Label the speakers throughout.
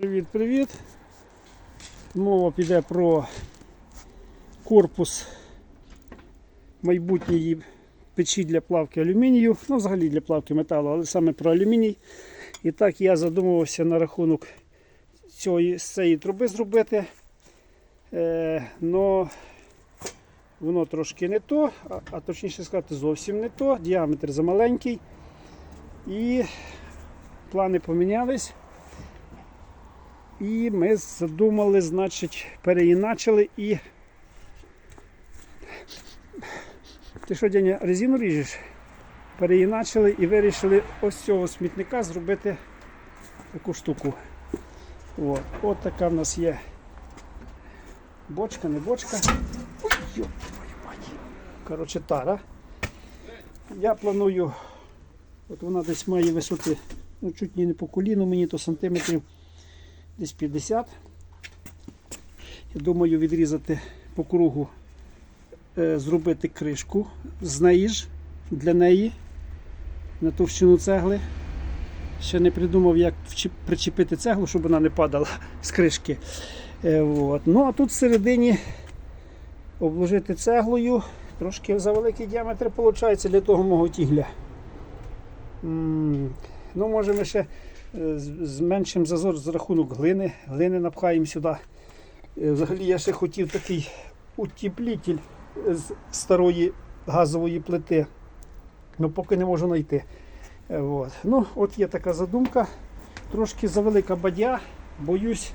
Speaker 1: Привіт-привіт. Мова піде про корпус майбутньої печі для плавки алюмінію, ну взагалі для плавки металу, але саме про алюміній. І так я задумувався на рахунок цієї, з цієї труби зробити. Е, но воно трошки не то, а, а точніше сказати, зовсім не то. Діаметр замаленький. І плани помінялись. І ми задумали, значить, переіначили і. Ти що, Деня, резину ріжеш? Переіначили і вирішили ось цього смітника зробити таку штуку. От, От така в нас є бочка, не бочка. Коротше, тара. Я планую, от вона десь має висоти, ну чуть не по коліну, мені то сантиметрів десь 50. Я думаю відрізати по кругу, е, зробити кришку з неї ж для неї на товщину цегли. Ще не придумав, як причепити цеглу, щоб вона не падала з кришки. Е, от. Ну а тут всередині обложити цеглою. Трошки за великий діаметр виходить для того мого тігля. Ну, може, ми ще зменшимо зазор з рахунок глини. Глини напхаємо сюди. Е, Взагалі я ще хотів такий утеплітель з старої газової плити. Ну, поки не можу знайти. Е, От. Ну, от є така задумка. Трошки завелика бадя. Боюсь,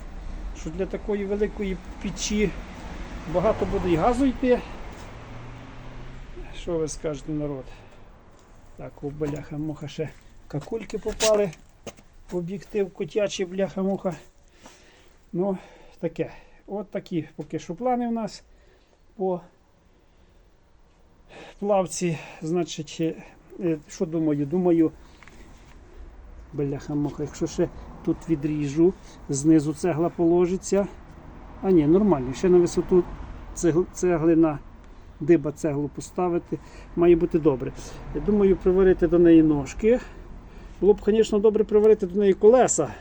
Speaker 1: що для такої великої печі багато буде і газу йти. Що ви скажете, народ? Так, о, бляха, муха ще какульки попали об'єктив котячий, бляха муха. Ну, таке. От такі поки що плани у нас по плавці. Значить, е, е, що думаю? Думаю, бляха муха, якщо ще тут відріжу, знизу цегла положиться. А ні, нормально, ще на висоту цегл- цеглина, диба цеглу поставити, має бути добре. Я думаю, приварити до неї ножки. Було б, звісно, добре приварити до неї колеса.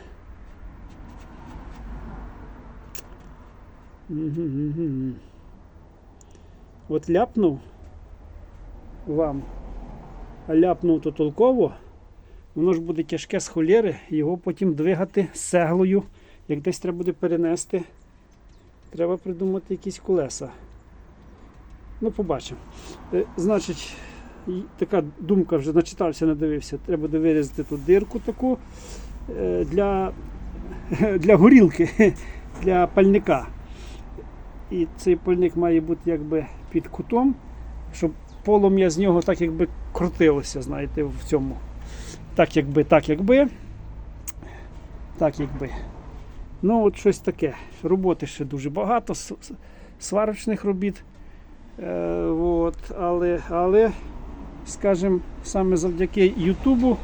Speaker 1: От ляпнув вам, а ляпнув то толково, воно ж буде тяжке з холєри, його потім двигати з цеглою. Як десь треба буде перенести, треба придумати якісь колеса. Ну, побачимо. Е, Значить, така думка вже начитався, надивився. Треба вирізати тут дирку таку е, для, для горілки, для пальника. І цей пальник має бути якби під кутом, щоб полум'я з нього так якби крутилося, знаєте, в цьому. Так якби, так якби. Так якби. Ну, от щось таке. Роботи ще дуже багато, сварочних робіт. Е, от, але, але, скажімо, саме завдяки Ютубу,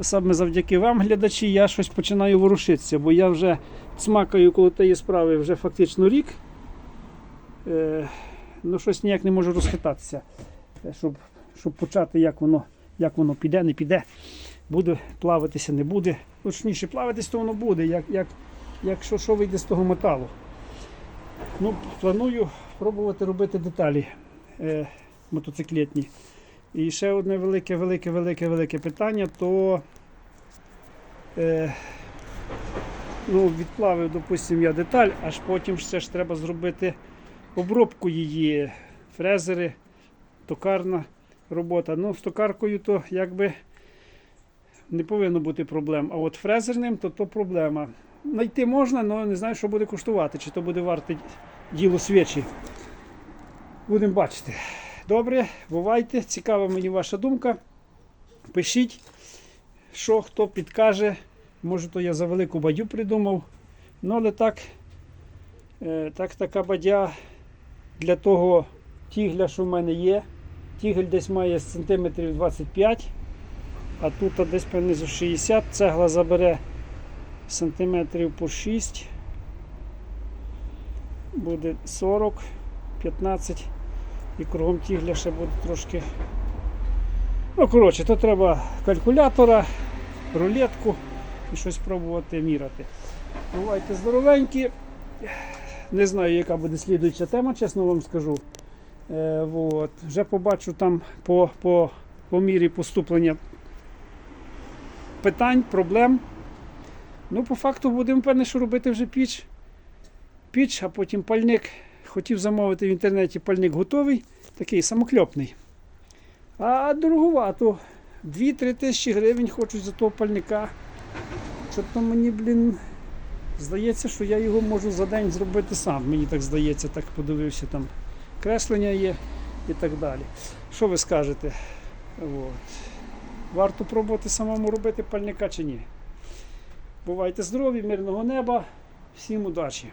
Speaker 1: саме завдяки вам, глядачі, я щось починаю ворушитися, бо я вже смакаю коло тієї справи вже фактично рік. Е, ну, щось ніяк не можу розхитатися, е, щоб, щоб почати, як воно, як воно піде, не піде. Буде плаватися, не буде. Точніше, плаватись то воно буде, як, як, якщо що вийде з того металу. Ну, планую пробувати робити деталі е, мотоциклетні. І ще одне велике, велике, велике, велике питання, то е, ну, відплавив, допустимо, я деталь, аж потім ще ж треба зробити обробку її, фрезери, токарна робота. Ну, з токаркою то якби не повинно бути проблем. А от фрезерним то, то проблема. Найти можна, але не знаю, що буде коштувати, чи то буде варте діло свічі. Будемо бачити. Добре, бувайте. Цікава мені ваша думка. Пишіть, що хто підкаже. Може, то я за велику бадю придумав. Ну, але так, е, так така бадя для того тігля, що в мене є. Тігель десь має сантиметрів 25, а тут десь за 60. Цегла забере сантиметрів по 6. Буде 40, 15 і кругом тігля ще буде трошки. Ну, коротше, то треба калькулятора, рулетку і щось пробувати міряти. Бувайте здоровенькі. Не знаю, яка буде слідуюча тема, чесно вам скажу. Е, вот. Вже побачу там по, по, по мірі поступлення питань, проблем. Ну, по факту будемо певне, що робити вже піч. Піч, а потім пальник. Хотів замовити в інтернеті пальник готовий, такий самокльопний. А дороговато. 2-3 тисячі гривень хочуть за того пальника. То мені, блін, здається, що я його можу за день зробити сам. Мені так здається, так подивився там. Креслення є і так далі. Що ви скажете? От. Варто пробувати самому робити пальника чи ні? Бувайте здорові, мирного неба, всім удачі!